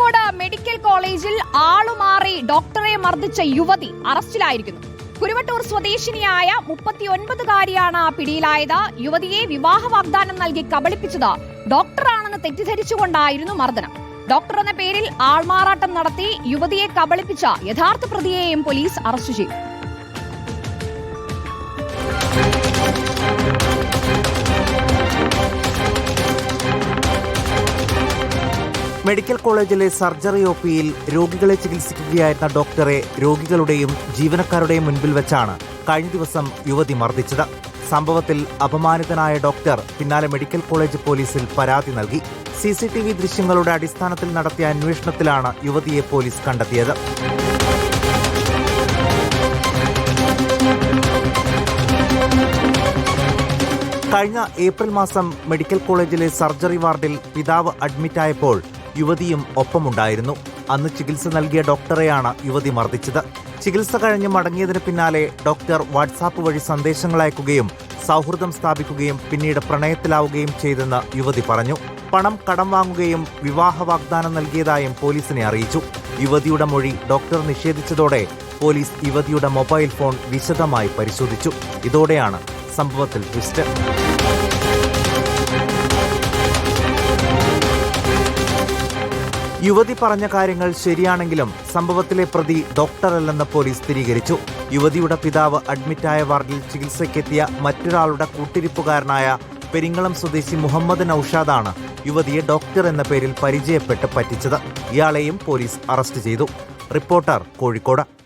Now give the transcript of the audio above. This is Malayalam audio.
കോഴിക്കോട് മെഡിക്കൽ കോളേജിൽ ആളുമാറി ഡോക്ടറെ മർദ്ദിച്ച യുവതി അറസ്റ്റിലായിരിക്കുന്നു. കുരുവട്ടൂർ സ്വദേശിനിയായ മുപ്പത്തിയൊൻപതുകാരിയാണ് പിടിയിലായത്. യുവതിയെ വിവാഹ വാഗ്ദാനം നൽകി കബളിപ്പിച്ചത് ഡോക്ടറാണെന്ന് തെറ്റിദ്ധരിച്ചുകൊണ്ടായിരുന്നു മർദ്ദനം. ഡോക്ടർ എന്ന പേരിൽ ആൾമാറാട്ടം നടത്തി യുവതിയെ കബളിപ്പിച്ച യഥാർത്ഥ പ്രതിയെയും പോലീസ് അറസ്റ്റ് ചെയ്തു. മെഡിക്കൽ കോളേജിലെ സർജറി ഒ പിയിൽ രോഗികളെ ചികിത്സിക്കുകയായിരുന്ന ഡോക്ടറെ രോഗികളുടെയും ജീവനക്കാരുടെയും മുൻപിൽ വെച്ചാണ് കഴിഞ്ഞ ദിവസം യുവതി മർദ്ദിച്ചത്. സംഭവത്തിൽ അപമാനിതനായ ഡോക്ടർ പിന്നാലെ മെഡിക്കൽ കോളേജ് പോലീസിൽ പരാതി നൽകി. സി സി ടി വി ദൃശ്യങ്ങളുടെ അടിസ്ഥാനത്തിൽ നടത്തിയ അന്വേഷണത്തിലാണ് യുവതിയെ പോലീസ് കണ്ടെത്തിയത്. കഴിഞ്ഞ ഏപ്രിൽ മാസം മെഡിക്കൽ കോളേജിലെ സർജറി വാർഡിൽ പിതാവ് അഡ്മിറ്റായപ്പോൾ യുവതിയും ഒപ്പമുണ്ടായിരുന്നു. അന്ന് ചികിത്സ നൽകിയ ഡോക്ടറെയാണ് യുവതി മർദ്ദിച്ചത്. ചികിത്സ കഴിഞ്ഞ് മടങ്ങിയതിന് പിന്നാലെ ഡോക്ടർ വാട്സാപ്പ് വഴി സന്ദേശങ്ങൾ അയക്കുകയും സൗഹൃദം സ്ഥാപിക്കുകയും പിന്നീട് പ്രണയത്തിലാവുകയും ചെയ്തെന്ന് യുവതി പറഞ്ഞു. പണം കടം വാങ്ങുകയും വിവാഹ വാഗ്ദാനം നൽകിയതായും പോലീസിനെ അറിയിച്ചു. യുവതിയുടെ മൊഴി ഡോക്ടർ നിഷേധിച്ചതോടെ പോലീസ് യുവതിയുടെ മൊബൈൽ ഫോൺ വിശദമായി പരിശോധിച്ചു. ഇതോടെയാണ് സംഭവത്തിൽ ട്വിസ്റ്റ്. യുവതി പറഞ്ഞ കാര്യങ്ങൾ ശരിയാണെങ്കിലും സംഭവത്തിലെ പ്രതി ഡോക്ടറല്ലെന്ന് പോലീസ് സ്ഥിരീകരിച്ചു. യുവതിയുടെ പിതാവ് അഡ്മിറ്റായ വാർഡിൽ ചികിത്സയ്ക്കെത്തിയ മറ്റൊരാളുടെ കൂട്ടിരിപ്പുകാരനായ പെരിങ്ങളം സ്വദേശി മുഹമ്മദ് നൌഷാദാണ് യുവതിയെ ഡോക്ടർ എന്ന പേരിൽ പരിചയപ്പെട്ട് പറ്റിച്ചത്. ഇയാളെയും പോലീസ് അറസ്റ്റ് ചെയ്തു. റിപ്പോർട്ടർ കോഴിക്കോട്.